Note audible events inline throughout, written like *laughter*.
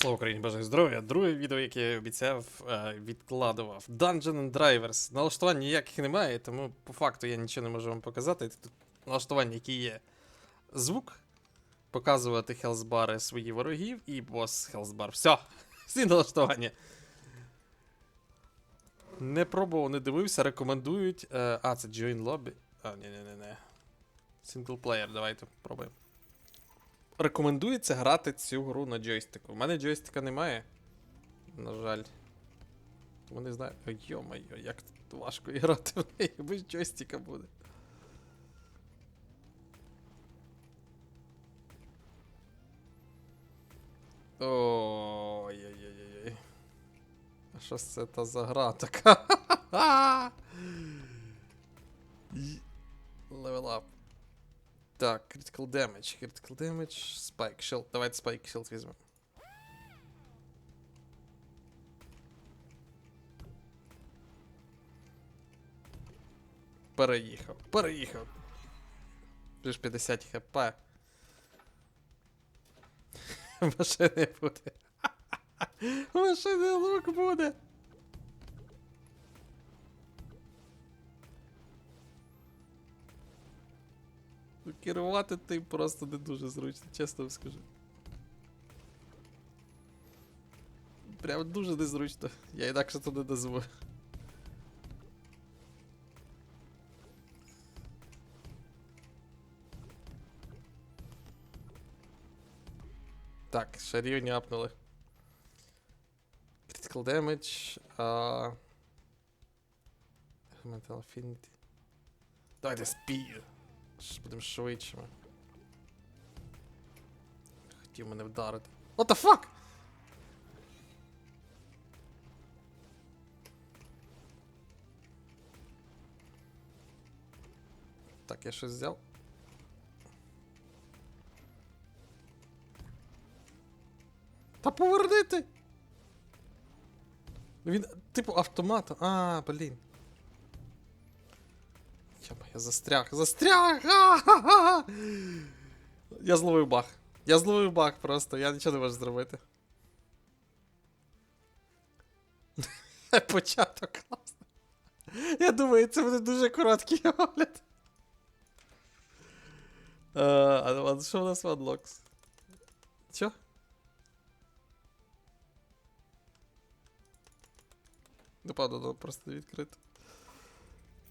Слава Україні, бажаю здоров'я. Друге відео, яке я обіцяв, е, відкладував. Dungeon and Drivers. Налаштувань ніяких немає, тому по факту я нічого не можу вам показати. Тут налаштування, які є. Звук, показувати хелсбари свої ворогів і бос хелсбар. Все. *laughs* Всі налаштування. Не пробував, не дивився, рекомендують. е, А, це Join Lobby. А, ні-ні-ні. Синглплеєр, давайте пробуємо. Рекомендується грати цю гру на джойстику. У мене джойстика немає. На жаль. Тому не знаю. Ой, Йо-моє, як тут важко грати в неї, без джойстика буде. Ой-ой-ой-ой. А що це та за гра така? *laughs* Up. Так, critical damage, critical damage, spike shield. Давайте spike shield візьмемо. Переїхав, переїхав. Ж 50 хп. Машини буде. Машини лук буде. Керувати тим просто не дуже зручно, чесно вам скажу. Прям дуже незручно. Я інакше то не назву. Так, ще рівні апнули. Critical damage. Uh... Mental Affinity. Давайте speed. Будемо швидшими. Хотів мене вдарити. What the fuck? Так, я щось взяв. Та поверни! Він, типу, автомат. А, блін. Йома, я застряг, застряг! А-ха-ха! Я зловив баг. Я зловив баг просто, я нічого не можу зробити. *laughs* Початок класно. Я думаю, це буде дуже короткий *laughs* огляд. Е, А а що у нас в Unlocks? Чо? Напевно, треба просто відкрити.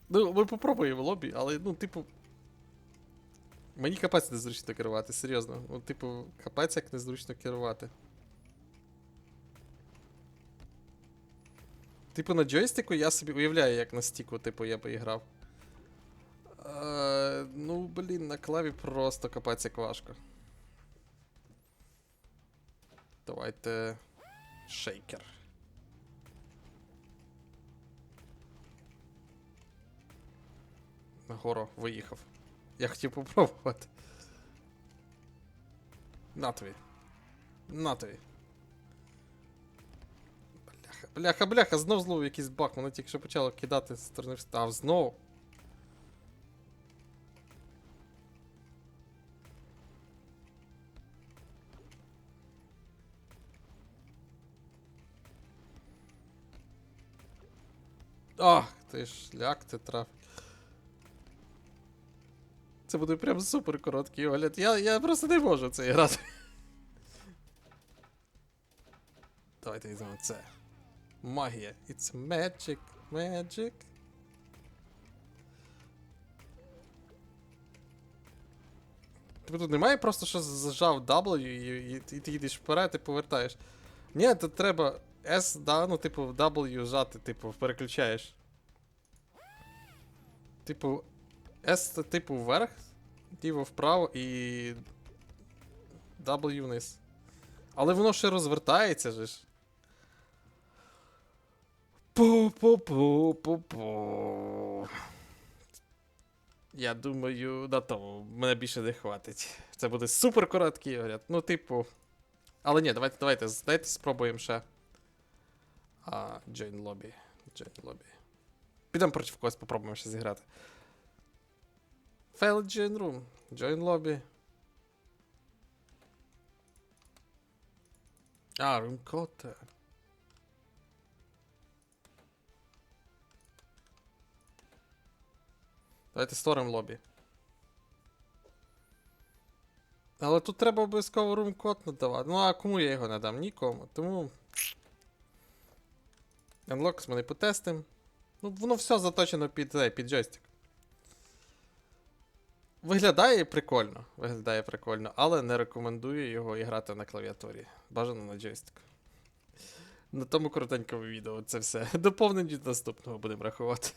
Ну, ми попробуємо лобі, але, ну, типу. Мені капець незручно керувати, серйозно. Ну, типу, капець як незручно керувати. Типу, на джойстику я собі уявляю, як на стіку, типу, я би грав. Е, ну, блін, на клаві просто капець як важко. Давайте. Шейкер. Нагору виїхав. Я хотів попробувати. На тобі. На тобі. Бляха, бляха, бляха, знов зловив якийсь баг, воно тільки що почало кидати з сторони в став. Знов. Ах, ти ж ляк ти траф. Це буде прям супер короткий огляд. Я, я просто не можу це грати. Давайте візьмемо це. Магія. It's magic. Magic. Тобто тут немає просто що зажав W і, і, і ти їдеш вперед і повертаєш. Ні, тут треба S, да, ну, типу, W жати, типу, переключаєш. Типу, S це типу вверх, ліво вправо і. W вниз. Але воно ще розвертається же ж. Пу-пу-пу-пу-пу. Я думаю, на тому мене більше не хватить. Це буде супер короткий огляд. Ну, типу. Але ні, давайте, давайте, давайте спробуємо ще. А, Join Lobby. Join Lobby. Підемо проти когось, попробуємо ще зіграти. Failed Join Room. Join Lobby. А, румкод. Давайте створимо лобі. Але тут треба обов'язково румкод надавати. Ну а кому я його надам? Нікому. Тому. Unlocks ми не потестим. Ну, воно все заточено під, е, під джойстик. Виглядає прикольно. Виглядає прикольно, але не рекомендую його і на клавіатурі. Бажано на джойстику. На тому коротенькому відео це все. Доповнення наступного будемо рахувати.